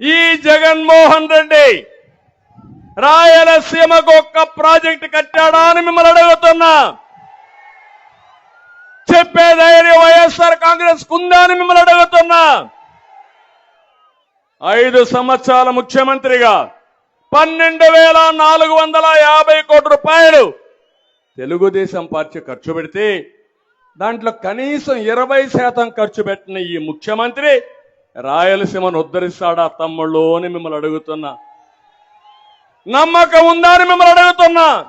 ఈ జగన్మోహన్ రెడ్డి రాయలసీమకు ఒక్క ప్రాజెక్టు కట్టాడా అని మిమ్మల్ని అడుగుతున్నా. చెప్పే ధైర్యం వైఎస్ఆర్ కాంగ్రెస్ కుందా అని మిమ్మల్ని అడుగుతున్నా. ఐదు సంవత్సరాల ముఖ్యమంత్రిగా పన్నెండు వేల నాలుగు వందల యాభై కోట్ల రూపాయలు తెలుగుదేశం పార్టీ ఖర్చు పెడితే దాంట్లో కనీసం ఇరవై శాతం ఖర్చు పెట్టిన ఈ ముఖ్యమంత్రి రాయలసీమను ఉద్ధరిస్తాడా తమ్ముళ్ళు అని మిమ్మల్ని అడుగుతున్నా. నమ్మకం ఉందా అని మిమ్మల్ని అడుగుతున్నా.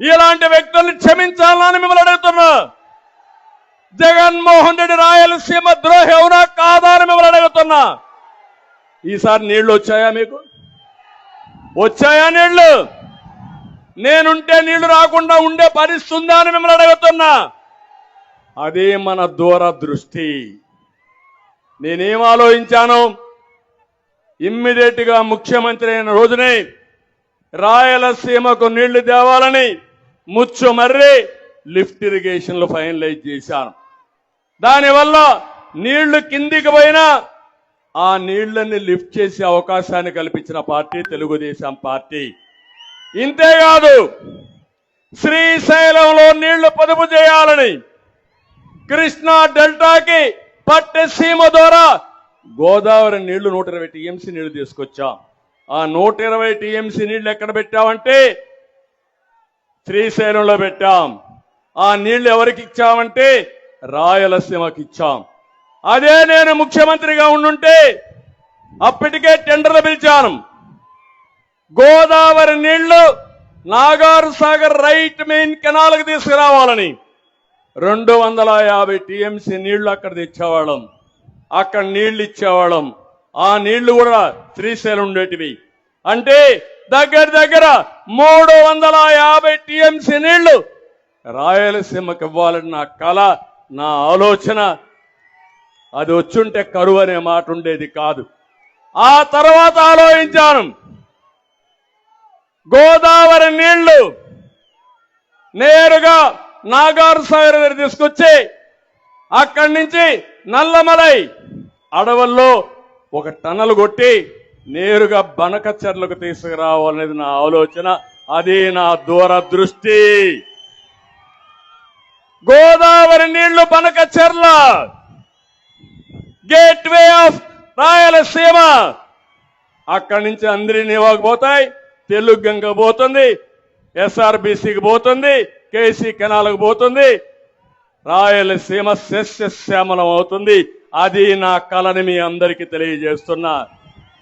ఇలాంటి వ్యక్తుల్ని క్షమించాలని మిమ్మల్ని అడుగుతున్నా. జగన్మోహన్ రెడ్డి రాయలసీమ ద్రోహి అవునా కాదా అని మిమ్మల్ని అడుగుతున్నా. ఈసారి నీళ్ళు వచ్చాయా మీకు? వచ్చాయా నీళ్ళు నేనుంటే నీళ్ళు రాకుండా ఉండే పరిస్థితి ఉందా అని మిమ్మల్ని అడుగుతున్నా. అదే మన దూరదృష్టి. నేనేం ఆలోచించాను ఇమ్మీడియట్గా ముఖ్యమంత్రి అయిన రోజునే రాయలసీమకు నీళ్ళు తేవాలని ముచ్చు మర్రి లిఫ్ట్ ఇరిగేషన్లు ఫైనలైజ్ చేశాను. దానివల్ల నీళ్ళు కిందికి పోయినా ఆ నీళ్ళని లిఫ్ట్ చేసే అవకాశాన్ని కల్పించిన పార్టీ తెలుగుదేశం పార్టీ. ఇంతేకాదు శ్రీశైలంలో నీళ్ళు పొదుపు చేయాలని కృష్ణా డెల్టాకి పట్టసీమ ద్వారా గోదావరి నీళ్ళు నూట ఇరవై టీఎంసీ నీళ్ళు తీసుకొచ్చాం. ఆ నూట ఇరవై టీఎంసీ నీళ్ళు ఎక్కడ పెట్టామంటే శ్రీశైలంలో పెట్టాం. ఆ నీళ్ళు ఎవరికి ఇచ్చామంటే రాయలసీమకి ఇచ్చాం. అదే నేను ముఖ్యమంత్రిగా ఉండుంటే అప్పటికే టెండర్లు పిలిచాను. గోదావరి నీళ్ళు నాగార్ సాగర్ రైట్ మెయిన్ కెనాల్కి తీసుకురావాలని. రెండు వందల యాభై టీఎంసీ నీళ్ళు అక్కడ తెచ్చేవాళ్ళం. అక్కడ నీళ్ళు ఇచ్చేవాళ్ళం. ఆ నీళ్ళు కూడా శ్రీశైలం ఉండేటివి. అంటే దగ్గర దగ్గర మూడు వందల యాభై టీఎంసీ నీళ్ళు రాయలసీమకి ఇవ్వాలని నా కళ నా ఆలోచన. అది వచ్చుంటే కరువు అనే మాట ఉండేది కాదు. ఆ తర్వాత ఆలోచించాను. గోదావరి నీళ్ళు నేరుగా నాగార్ సాగర్ దగ్గర తీసుకొచ్చి అక్కడి నుంచి నల్లమలై అడవుల్లో ఒక టనల్ కొట్టి నేరుగా బనకచర్లకు తీసుకురావాలనేది నా ఆలోచన. అది నా దూరదృష్టి. గోదావరి నీళ్ళు బనకచెర్ల. Gateway of Rayalaseema. అక్కడి నుంచి అందరి నివాకు పోతాయి. తెలుగు గంగ పోతుంది. ఎస్ఆర్బిసికి పోతుంది. కేసీ కెనాలకు పోతుంది. రాయలసీమ సస్యశ్యామలం అవుతుంది. అది నా కళని మీ అందరికీ తెలియజేస్తున్నా.